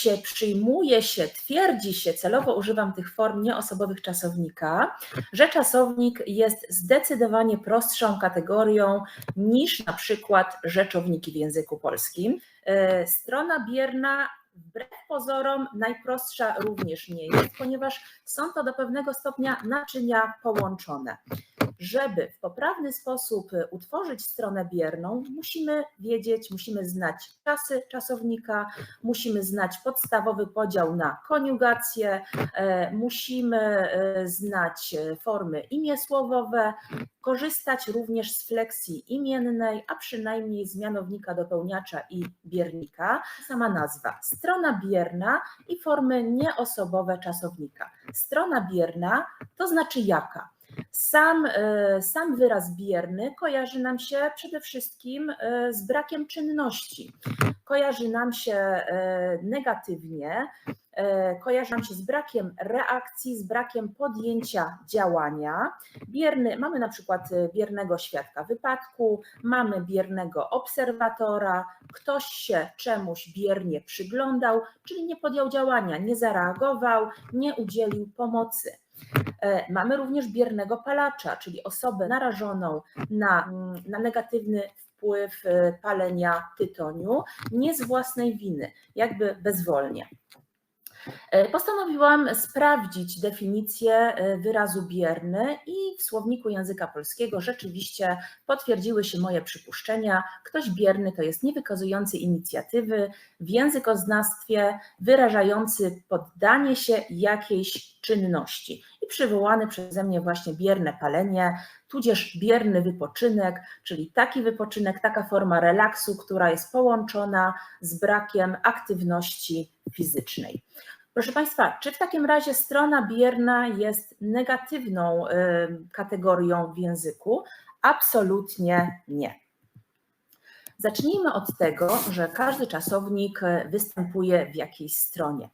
się, przyjmuje się, twierdzi się, celowo używam tych form nieosobowych czasownika, że czasownik jest zdecydowanie prostszą kategorią niż na przykład rzeczowniki w języku polskim. E, Strona bierna wbrew pozorom najprostsza również nie jest, ponieważ są to do pewnego stopnia naczynia połączone. Żeby w poprawny sposób utworzyć stronę bierną, musimy wiedzieć, musimy znać czasy czasownika, musimy znać podstawowy podział na koniugację, e, musimy e, znać formy imiesłowowe, korzystać również z fleksji imiennej, a przynajmniej z mianownika dopełniacza i biernika. Sama nazwa strona bierna i formy nieosobowe czasownika. Strona bierna to znaczy jaka? Sam, e, sam wyraz bierny kojarzy nam się przede wszystkim e, z brakiem czynności. Kojarzy nam się e, negatywnie, kojarzy nam się z brakiem reakcji, z brakiem podjęcia działania. Bierny, mamy na przykład biernego świadka wypadku, mamy biernego obserwatora, ktoś się czemuś biernie przyglądał, czyli nie podjął działania, nie zareagował, nie udzielił pomocy. E, mamy również biernego palacza, czyli osobę narażoną na, na negatywny wpływ e, palenia tytoniu, nie z własnej winy, jakby bezwolnie. E, postanowiłam sprawdzić definicję wyrazu bierny i w słowniku języka polskiego rzeczywiście potwierdziły się moje przypuszczenia. Ktoś bierny to jest niewykazujący inicjatywy, w językoznawstwie wyrażający poddanie się jakiejś czynności przywołany przeze mnie właśnie bierne palenie, tudzież bierny wypoczynek, czyli taki wypoczynek, taka forma relaksu, która jest połączona z brakiem aktywności fizycznej. Proszę Państwa, czy w takim razie strona bierna jest negatywną y, kategorią w języku? Absolutnie nie. Zacznijmy od tego, że każdy czasownik występuje w jakiejś stronie.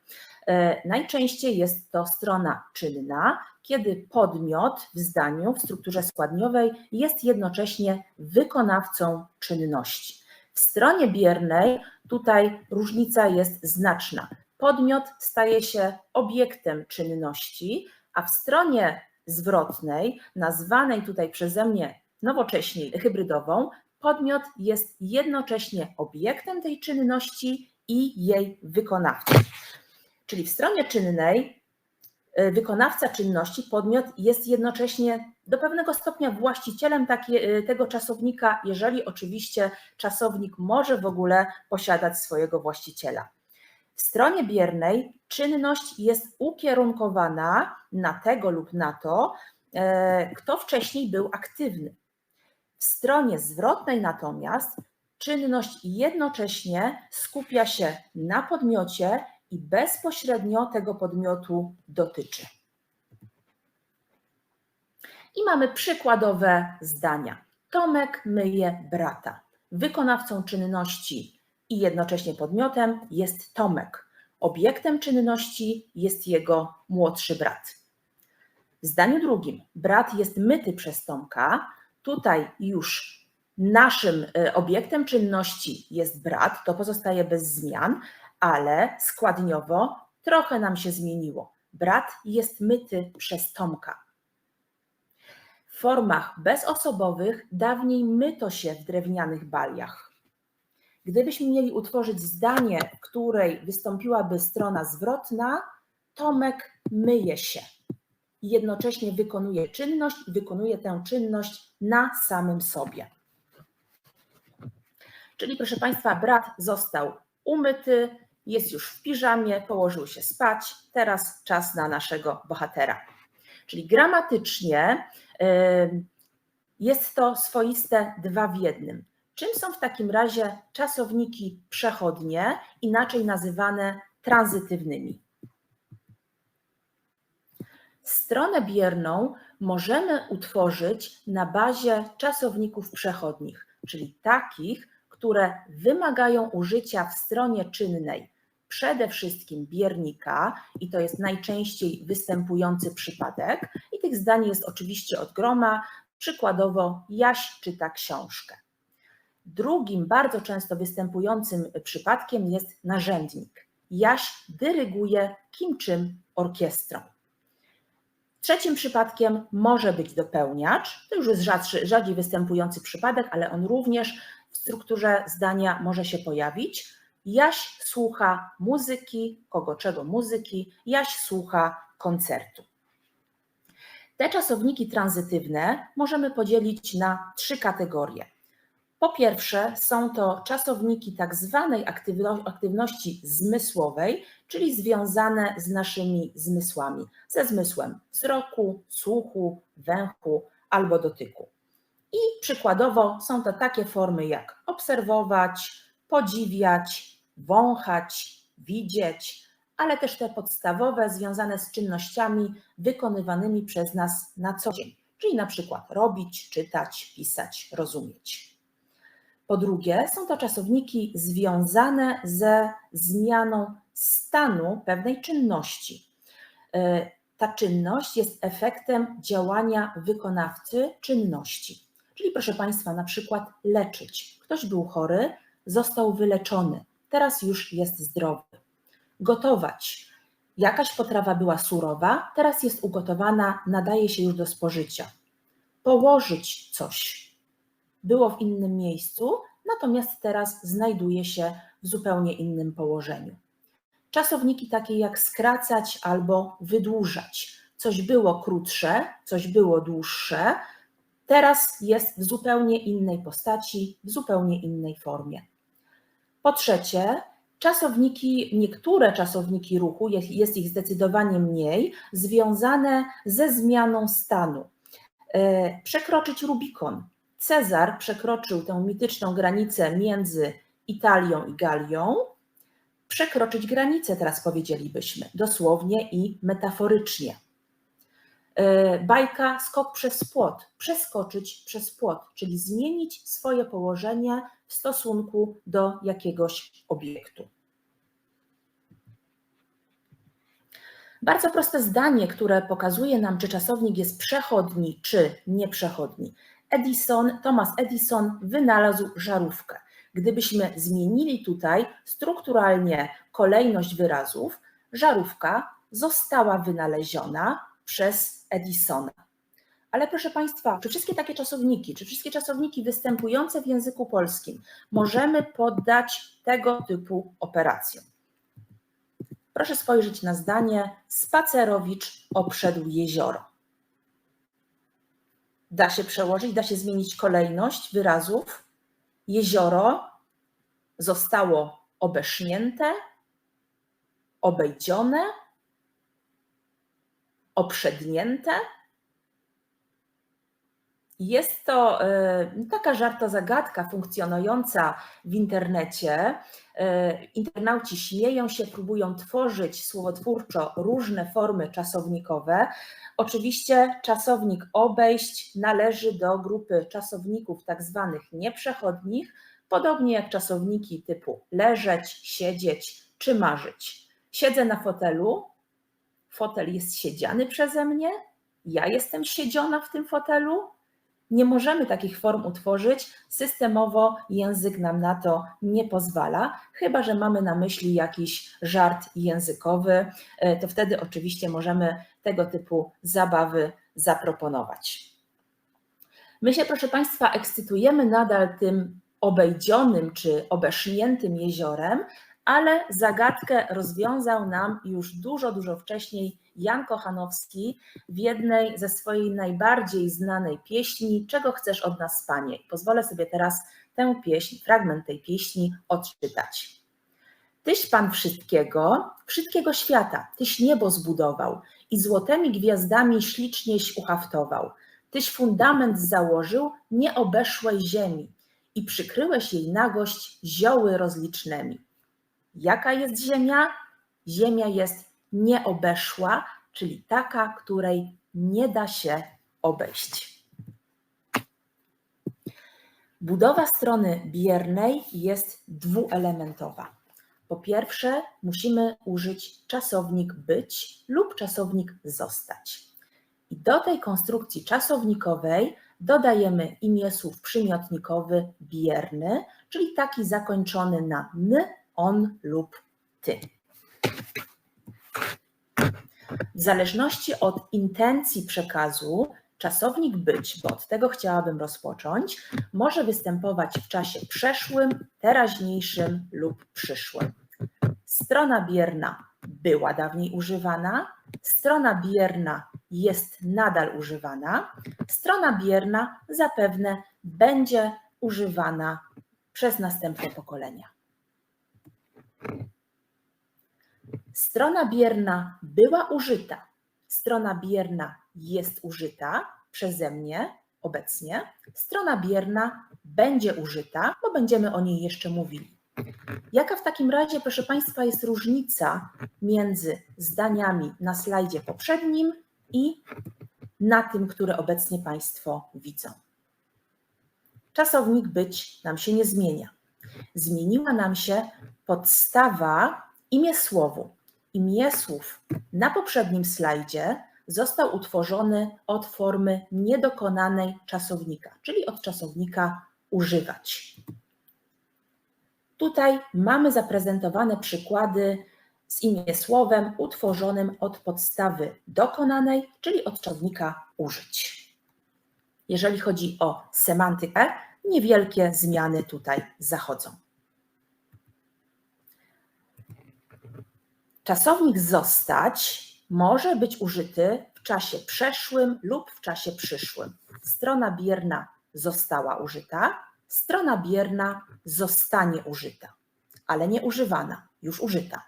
E, najczęściej jest to strona czynna, kiedy podmiot w zdaniu, w strukturze składniowej jest jednocześnie wykonawcą czynności. W stronie biernej tutaj różnica jest znaczna. Podmiot staje się obiektem czynności, a w stronie zwrotnej, nazwanej tutaj przeze mnie nowocześnie hybrydową, podmiot jest jednocześnie obiektem tej czynności i jej wykonawcą. Czyli w stronie czynnej wykonawca czynności, podmiot jest jednocześnie do pewnego stopnia właścicielem e, tego czasownika, jeżeli oczywiście czasownik może w ogóle posiadać swojego właściciela. W stronie biernej czynność jest ukierunkowana na tego lub na to, e, kto wcześniej był aktywny. W stronie zwrotnej natomiast czynność jednocześnie skupia się na podmiocie i bezpośrednio tego podmiotu dotyczy. I mamy przykładowe zdania. Tomek myje brata. Wykonawcą czynności i jednocześnie podmiotem jest Tomek. Obiektem czynności jest jego młodszy brat. W zdaniu drugim brat jest myty przez Tomka. Tutaj już naszym e, obiektem czynności jest brat, to pozostaje bez zmian, ale składniowo trochę nam się zmieniło. Brat jest myty przez Tomka. W formach bezosobowych dawniej myto się w drewnianych baliach. Gdybyśmy mieli utworzyć zdanie, w której wystąpiłaby strona zwrotna, Tomek myje się i jednocześnie wykonuje czynność wykonuje tę czynność na samym sobie. Czyli proszę Państwa, brat został umyty, jest już w piżamie, położył się spać, teraz czas na naszego bohatera. Czyli gramatycznie jest to swoiste dwa w jednym. Czym są w takim razie czasowniki przechodnie, inaczej nazywane tranzytywnymi? Stronę bierną możemy utworzyć na bazie czasowników przechodnich, czyli takich, które wymagają użycia w stronie czynnej przede wszystkim biernika, i to jest najczęściej występujący przypadek, i tych zdań jest oczywiście od groma, przykładowo Jaś czyta książkę. Drugim bardzo często występującym przypadkiem jest narzędnik. Jaś dyryguje kim czym orkiestrą. Trzecim przypadkiem może być dopełniacz. To już jest rzadszy, rzadziej występujący przypadek, ale on również w strukturze zdania może się pojawić. Jaś słucha muzyki, kogo czego muzyki, Jaś słucha koncertu. Te czasowniki tranzytywne możemy podzielić na trzy kategorie. Po pierwsze, są to czasowniki tak zwanej aktywności zmysłowej, czyli związane z naszymi zmysłami, ze zmysłem wzroku, słuchu, węchu albo dotyku. I przykładowo są to takie formy jak obserwować, podziwiać, wąchać, widzieć, ale też te podstawowe związane z czynnościami wykonywanymi przez nas na co dzień, czyli na przykład robić, czytać, pisać, rozumieć. Po drugie, są to czasowniki związane ze zmianą stanu pewnej czynności. E, ta czynność jest efektem działania wykonawcy czynności. Czyli proszę Państwa, na przykład leczyć. Ktoś był chory, został wyleczony, teraz już jest zdrowy. Gotować. Jakaś potrawa była surowa, teraz jest ugotowana, nadaje się już do spożycia. Położyć coś. Było w innym miejscu, natomiast teraz znajduje się w zupełnie innym położeniu. Czasowniki takie jak skracać albo wydłużać. Coś było krótsze, coś było dłuższe, teraz jest w zupełnie innej postaci, w zupełnie innej formie. Po trzecie, czasowniki, niektóre czasowniki ruchu, jest, ich zdecydowanie mniej, związane ze zmianą stanu. E, przekroczyć Rubikon. Cezar przekroczył tę mityczną granicę między Italią i Galią. Przekroczyć granicę, teraz powiedzielibyśmy, dosłownie i metaforycznie. E, bajka skok przez płot, przeskoczyć przez płot, czyli zmienić swoje położenie w stosunku do jakiegoś obiektu. Bardzo proste zdanie, które pokazuje nam, czy czasownik jest przechodni, czy nieprzechodni. Edison, Thomas Edison wynalazł żarówkę. Gdybyśmy zmienili tutaj strukturalnie kolejność wyrazów, żarówka została wynaleziona przez Edisona. Ale proszę Państwa, czy wszystkie takie czasowniki, czy wszystkie czasowniki występujące w języku polskim możemy poddać tego typu operacjom? Proszę spojrzeć na zdanie: Spacerowicz obszedł jezioro. Da się przełożyć, da się zmienić kolejność wyrazów. Jezioro zostało obesznięte, obejdzione, oprzednięte. Jest to e, taka żarta zagadka funkcjonująca w internecie. E, internauci śmieją się, próbują tworzyć słowotwórczo różne formy czasownikowe. Oczywiście czasownik obejść należy do grupy czasowników tak zwanych nieprzechodnich, podobnie jak czasowniki typu leżeć, siedzieć czy marzyć. Siedzę na fotelu, fotel jest siedziany przeze mnie, ja jestem siedziona w tym fotelu. Nie możemy takich form utworzyć, systemowo język nam na to nie pozwala, chyba że mamy na myśli jakiś żart językowy, e, to wtedy oczywiście możemy tego typu zabawy zaproponować. My się, proszę Państwa, ekscytujemy nadal tym obejdzionym czy obeszniętym jeziorem, ale zagadkę rozwiązał nam już dużo, dużo wcześniej Jan Kochanowski w jednej ze swojej najbardziej znanej pieśni Czego chcesz od nas, Panie? Pozwolę sobie teraz tę pieśń, fragment tej pieśni odczytać. Tyś Pan wszystkiego, wszystkiego świata, Tyś niebo zbudował i złotymi gwiazdami ślicznieś uhaftował. Tyś fundament założył nieobeszłej ziemi i przykryłeś jej nagość zioły rozlicznymi. Jaka jest Ziemia? Ziemia jest nieobeszła, czyli taka, której nie da się obejść. Budowa strony biernej jest dwuelementowa. Po pierwsze, musimy użyć czasownik być lub czasownik zostać. I do tej konstrukcji czasownikowej dodajemy imię słów przymiotnikowy bierny, czyli taki zakończony na n on lub ty. W zależności od intencji przekazu, czasownik być, bo od tego chciałabym rozpocząć, może występować w czasie przeszłym, teraźniejszym lub przyszłym. Strona bierna była dawniej używana, strona bierna jest nadal używana, strona bierna zapewne będzie używana przez następne pokolenia. Strona bierna była użyta, strona bierna jest użyta przeze mnie obecnie, strona bierna będzie użyta, bo będziemy o niej jeszcze mówili. Jaka w takim razie, proszę Państwa, jest różnica między zdaniami na slajdzie poprzednim i na tym, które obecnie Państwo widzą? Czasownik być nam się nie zmienia. Zmieniła nam się podstawa imię słowu. Imię słów na poprzednim slajdzie został utworzony od formy niedokonanej czasownika, czyli od czasownika używać. Tutaj mamy zaprezentowane przykłady z imiesłowem utworzonym od podstawy dokonanej, czyli od czasownika użyć. Jeżeli chodzi o semantykę, niewielkie zmiany tutaj zachodzą. Czasownik zostać może być użyty w czasie przeszłym lub w czasie przyszłym. Strona bierna została użyta, strona bierna zostanie użyta, ale nie używana, już użyta.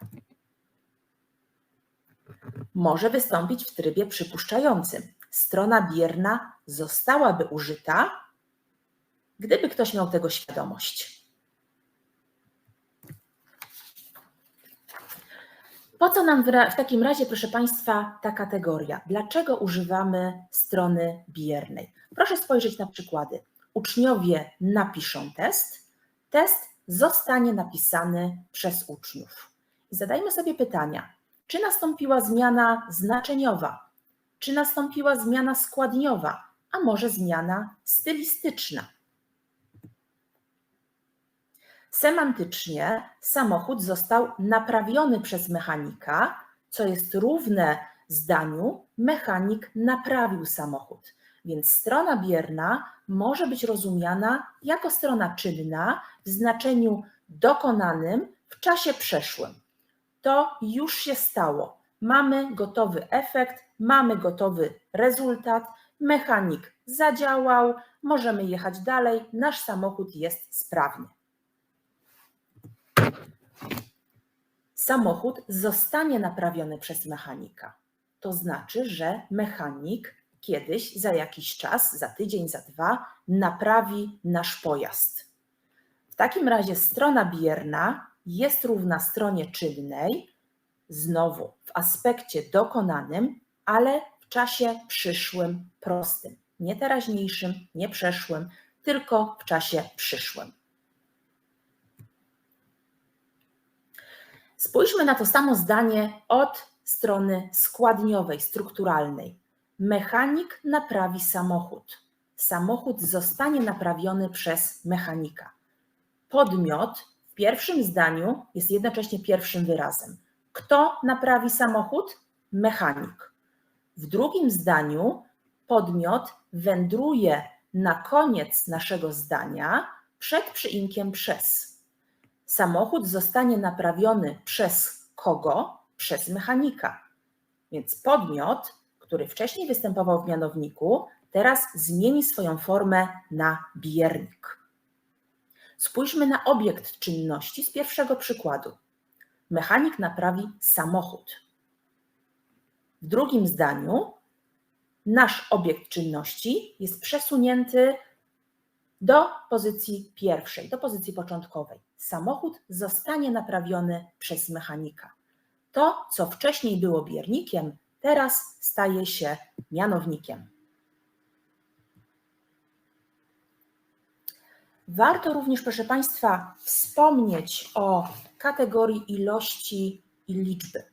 Może wystąpić w trybie przypuszczającym. Strona bierna zostałaby użyta, gdyby ktoś miał tego świadomość. Po co nam w takim razie, proszę Państwa, ta kategoria? Dlaczego używamy strony biernej? Proszę spojrzeć na przykłady. Uczniowie napiszą test, test zostanie napisany przez uczniów. I zadajmy sobie pytania, czy nastąpiła zmiana znaczeniowa, czy nastąpiła zmiana składniowa, a może zmiana stylistyczna. Semantycznie samochód został naprawiony przez mechanika, co jest równe zdaniu mechanik naprawił samochód. Więc strona bierna może być rozumiana jako strona czynna w znaczeniu dokonanym w czasie przeszłym. To już się stało. Mamy gotowy efekt, mamy gotowy rezultat, mechanik zadziałał, możemy jechać dalej, nasz samochód jest sprawny. Samochód zostanie naprawiony przez mechanika. To znaczy, że mechanik kiedyś, za jakiś czas, za tydzień, za dwa, naprawi nasz pojazd. W takim razie strona bierna jest równa stronie czynnej, znowu w aspekcie dokonanym, ale w czasie przyszłym prostym. Nie teraźniejszym, nie przeszłym, tylko w czasie przyszłym. Spójrzmy na to samo zdanie od strony składniowej, strukturalnej. Mechanik naprawi samochód. Samochód zostanie naprawiony przez mechanika. Podmiot w pierwszym zdaniu jest jednocześnie pierwszym wyrazem. Kto naprawi samochód? Mechanik. W drugim zdaniu podmiot wędruje na koniec naszego zdania przed przyimkiem przez. Samochód zostanie naprawiony przez kogo? Przez mechanika. Więc podmiot, który wcześniej występował w mianowniku, teraz zmieni swoją formę na biernik. Spójrzmy na obiekt czynności z pierwszego przykładu. Mechanik naprawi samochód. W drugim zdaniu nasz obiekt czynności jest przesunięty do pozycji pierwszej, do pozycji początkowej. Samochód zostanie naprawiony przez mechanika. To, co wcześniej było biernikiem, teraz staje się mianownikiem. Warto również, proszę Państwa, wspomnieć o kategorii ilości i liczby.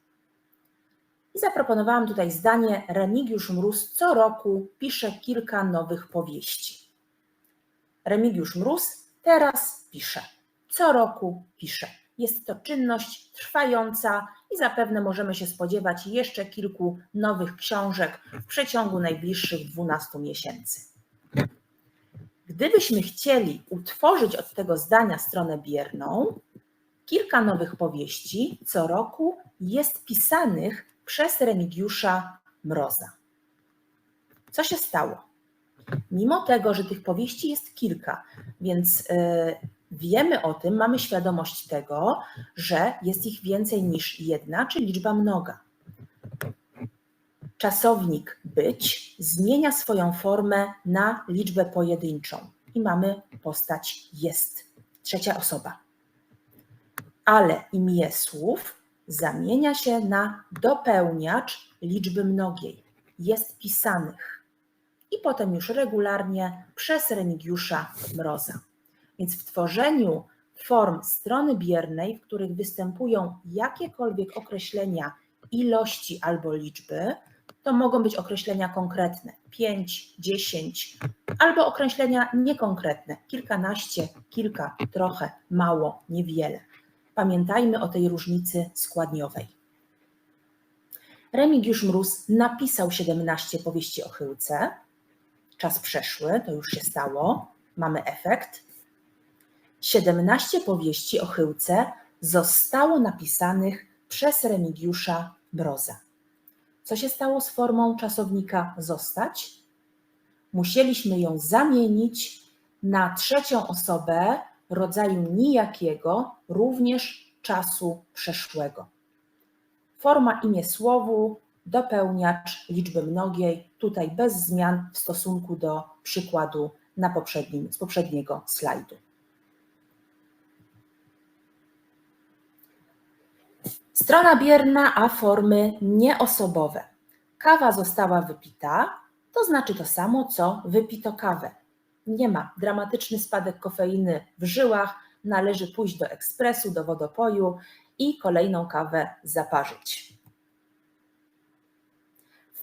I zaproponowałam tutaj zdanie: Remigiusz Mróz co roku pisze kilka nowych powieści. Remigiusz Mróz teraz pisze. Co roku pisze. Jest to czynność trwająca i zapewne możemy się spodziewać jeszcze kilku nowych książek w przeciągu najbliższych 12 miesięcy. Gdybyśmy chcieli utworzyć od tego zdania stronę bierną, kilka nowych powieści co roku jest pisanych przez Remigiusza Mroza. Co się stało? Mimo tego, że tych powieści jest kilka, więc yy, wiemy o tym, mamy świadomość tego, że jest ich więcej niż jedna, czy liczba mnoga. Czasownik być zmienia swoją formę na liczbę pojedynczą i mamy postać jest, trzecia osoba. Ale imię słów zamienia się na dopełniacz liczby mnogiej, jest pisanych i potem już regularnie przez Remigiusza Mroza. Więc w tworzeniu form strony biernej, w których występują jakiekolwiek określenia ilości albo liczby, to mogą być określenia konkretne 5, 10, albo określenia niekonkretne kilkanaście, kilka, trochę, mało, niewiele. Pamiętajmy o tej różnicy składniowej. Remigiusz Mróz napisał 17 powieści o chyłce. Czas przeszły, to już się stało, mamy efekt. 17 powieści o chyłce zostało napisanych przez Remigiusza Broza. Co się stało z formą czasownika zostać? Musieliśmy ją zamienić na trzecią osobę rodzaju nijakiego, również czasu przeszłego. Forma imię słowu, dopełniacz liczby mnogiej, tutaj bez zmian w stosunku do przykładu na poprzednim, z poprzedniego slajdu. Strona bierna, a formy nieosobowe. Kawa została wypita, to znaczy to samo, co wypito kawę. Nie ma dramatyczny spadek kofeiny w żyłach, należy pójść do ekspresu, do wodopoju i kolejną kawę zaparzyć.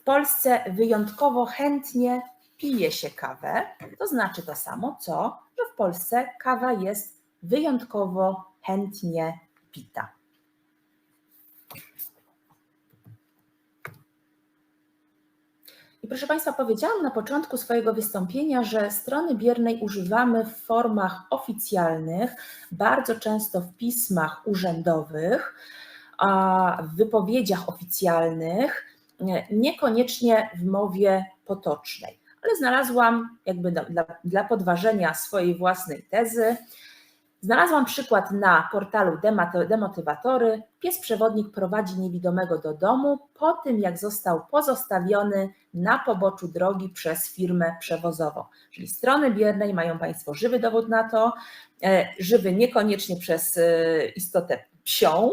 W Polsce wyjątkowo chętnie pije się kawę, to znaczy to samo, co, że w Polsce kawa jest wyjątkowo chętnie pita. I proszę Państwa, powiedziałam na początku swojego wystąpienia, że strony biernej używamy w formach oficjalnych, bardzo często w pismach urzędowych, w wypowiedziach oficjalnych, niekoniecznie w mowie potocznej. Ale znalazłam, jakby dla, dla podważenia swojej własnej tezy, Znalazłam przykład na portalu Demotywatory. Pies przewodnik prowadzi niewidomego do domu po tym, jak został pozostawiony na poboczu drogi przez firmę przewozową. Czyli strony biernej mają Państwo żywy dowód na to, e, żywy niekoniecznie przez e, istotę psią,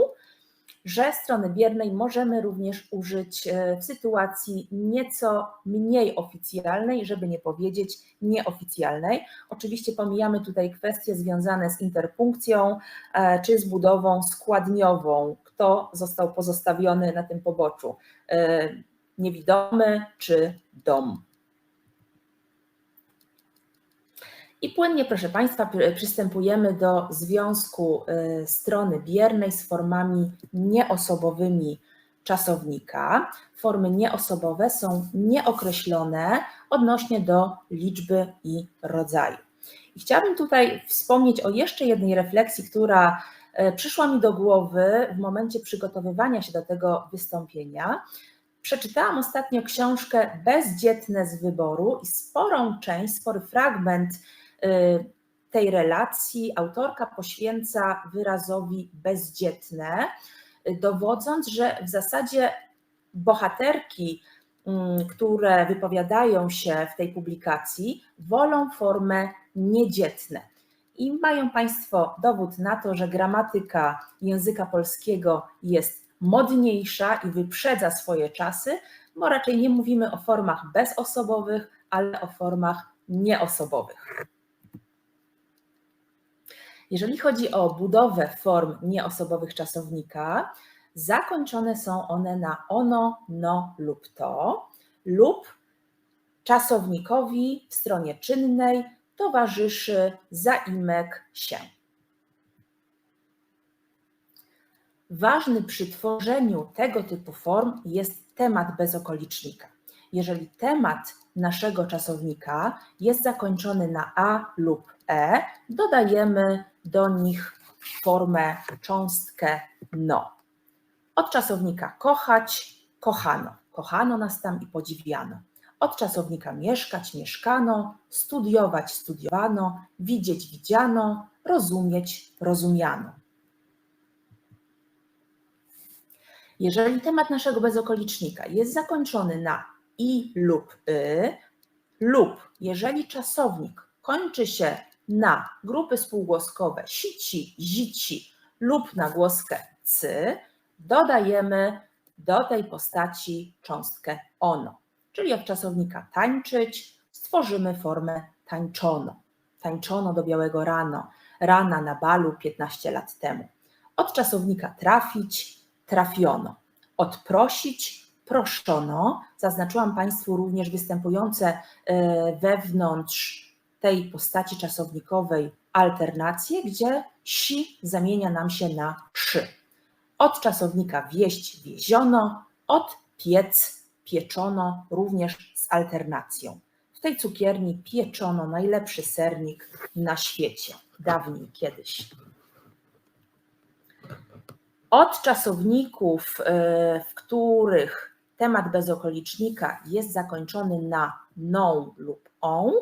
że strony biernej możemy również użyć e, w sytuacji nieco mniej oficjalnej, żeby nie powiedzieć nieoficjalnej. Oczywiście pomijamy tutaj kwestie związane z interpunkcją e, czy z budową składniową, kto został pozostawiony na tym poboczu, e, niewidomy czy dom. I płynnie, proszę Państwa, przystępujemy do związku y, strony biernej z formami nieosobowymi czasownika. Formy nieosobowe są nieokreślone odnośnie do liczby i rodzaju. I chciałabym tutaj wspomnieć o jeszcze jednej refleksji, która y, przyszła mi do głowy w momencie przygotowywania się do tego wystąpienia. Przeczytałam ostatnio książkę Bezdzietne z wyboru i sporą część, spory fragment tej relacji autorka poświęca wyrazowi bezdzietne, y, dowodząc, że w zasadzie bohaterki, mm, które wypowiadają się w tej publikacji, wolą formę niedzietne. I mają Państwo dowód na to, że gramatyka języka polskiego jest modniejsza i wyprzedza swoje czasy, bo raczej nie mówimy o formach bezosobowych, ale o formach nieosobowych. Jeżeli chodzi o budowę form nieosobowych czasownika, zakończone są one na ono, no lub to, lub czasownikowi w stronie czynnej towarzyszy zaimek się. Ważny przy tworzeniu tego typu form jest temat bezokolicznika. Jeżeli temat naszego czasownika jest zakończony na a lub e, dodajemy do nich formę cząstkę no. Od czasownika kochać, kochano. Kochano nas tam i podziwiano. Od czasownika mieszkać, mieszkano, studiować, studiowano, widzieć, widziano, rozumieć, rozumiano. Jeżeli temat naszego bezokolicznika jest zakończony na i lub y, lub jeżeli czasownik kończy się na grupy spółgłoskowe sici, zici lub na głoskę cy, dodajemy do tej postaci cząstkę ono. Czyli od czasownika tańczyć stworzymy formę tańczono. Tańczono do białego rano, rana na balu 15 lat temu. Od czasownika trafić trafiono. Odprosić proszono. Zaznaczyłam Państwu również występujące e, wewnątrz tej postaci czasownikowej alternacje, gdzie si zamienia nam się na szy. Od czasownika wieść wieziono, od piec pieczono również z alternacją. W tej cukierni pieczono najlepszy sernik na świecie, dawniej kiedyś. Od czasowników, e, w których temat bezokolicznika jest zakończony naną lub on,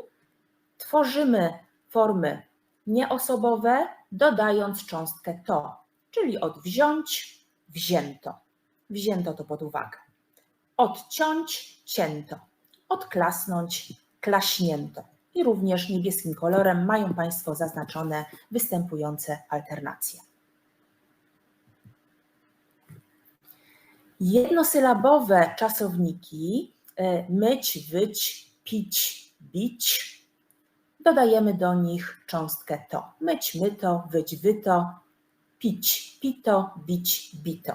tworzymy formy nieosobowe, dodając cząstkę to, czyli od wziąć, wzięto. Wzięto to pod uwagę. Odciąć, cięto. Odklasnąć, klaśnięto. I również niebieskim kolorem mają Państwo zaznaczone występujące alternacje. Jednosylabowe czasowniki e, myć, wyć, pić, bić. Dodajemy do nich cząstkę to. Myć, myto, wyć, wyto, pić, pito, bić, bito.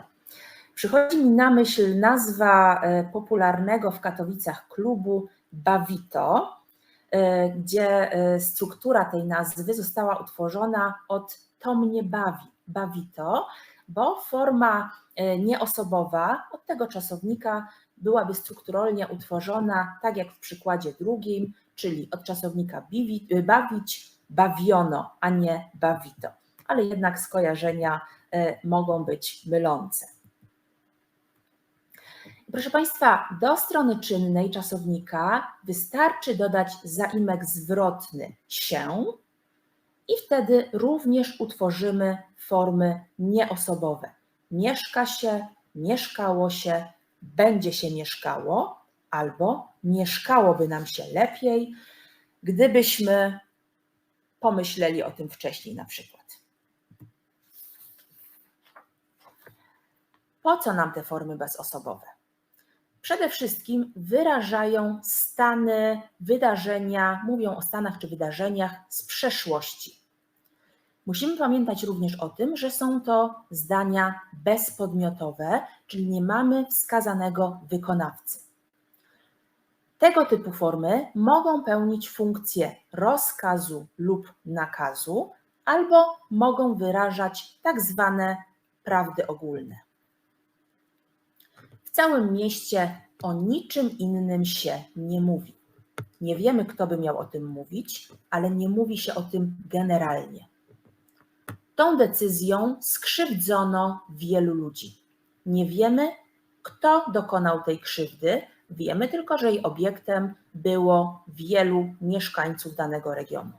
Przychodzi mi na myśl nazwa e, popularnego w Katowicach klubu Bawito, e, gdzie struktura tej nazwy została utworzona od to mnie bawi, Bawito, bo forma E, nieosobowa od tego czasownika byłaby strukturalnie utworzona tak jak w przykładzie drugim, czyli od czasownika e, bawić, bawiono, a nie bawito. Ale jednak skojarzenia e, mogą być mylące. Proszę Państwa, do strony czynnej czasownika wystarczy dodać zaimek zwrotny się i wtedy również utworzymy formy nieosobowe mieszka się, mieszkało się, będzie się mieszkało, albo mieszkałoby nam się lepiej, gdybyśmy pomyśleli o tym wcześniej na przykład. Po co nam te formy bezosobowe? Przede wszystkim wyrażają stany, wydarzenia, mówią o stanach czy wydarzeniach z przeszłości. Musimy pamiętać również o tym, że są to zdania bezpodmiotowe, czyli nie mamy wskazanego wykonawcy. Tego typu formy mogą pełnić funkcję rozkazu lub nakazu, albo mogą wyrażać tak zwane prawdy ogólne. W całym mieście o niczym innym się nie mówi. Nie wiemy, kto by miał o tym mówić, ale nie mówi się o tym generalnie. Tą decyzją skrzywdzono wielu ludzi. Nie wiemy, kto dokonał tej krzywdy, wiemy tylko, że jej obiektem było wielu mieszkańców danego regionu.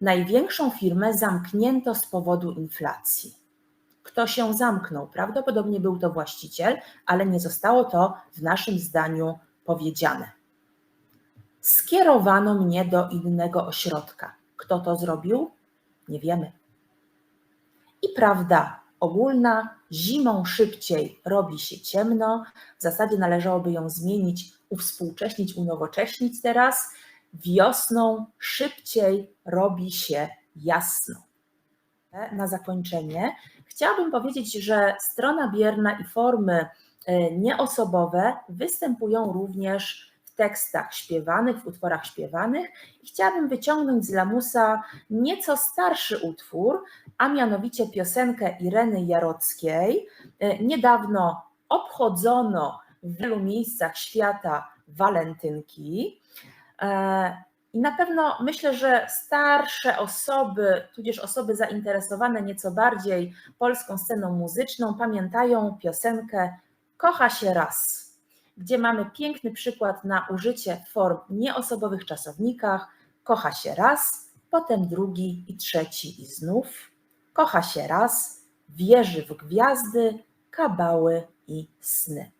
Największą firmę zamknięto z powodu inflacji. Kto się zamknął? Prawdopodobnie był to właściciel, ale nie zostało to w naszym zdaniu powiedziane. Skierowano mnie do innego ośrodka. Kto to zrobił? Nie wiemy. I prawda ogólna, zimą szybciej robi się ciemno, w zasadzie należałoby ją zmienić, uwspółcześnić, unowocześnić teraz. Wiosną szybciej robi się jasno. Na zakończenie chciałabym powiedzieć, że strona bierna i formy e, nieosobowe występują również tekstach śpiewanych, w utworach śpiewanych i chciałabym wyciągnąć z lamusa nieco starszy utwór, a mianowicie piosenkę Ireny Jarockiej. E, Niedawno obchodzono w wielu miejscach świata walentynki. E, I na pewno myślę, że starsze osoby, tudzież osoby zainteresowane nieco bardziej polską sceną muzyczną, pamiętają piosenkę Kocha się raz, gdzie mamy piękny przykład na użycie form nieosobowych czasownikach. Kocha się raz, potem drugi i trzeci i znów. Kocha się raz, wierzy w gwiazdy, kabały i sny.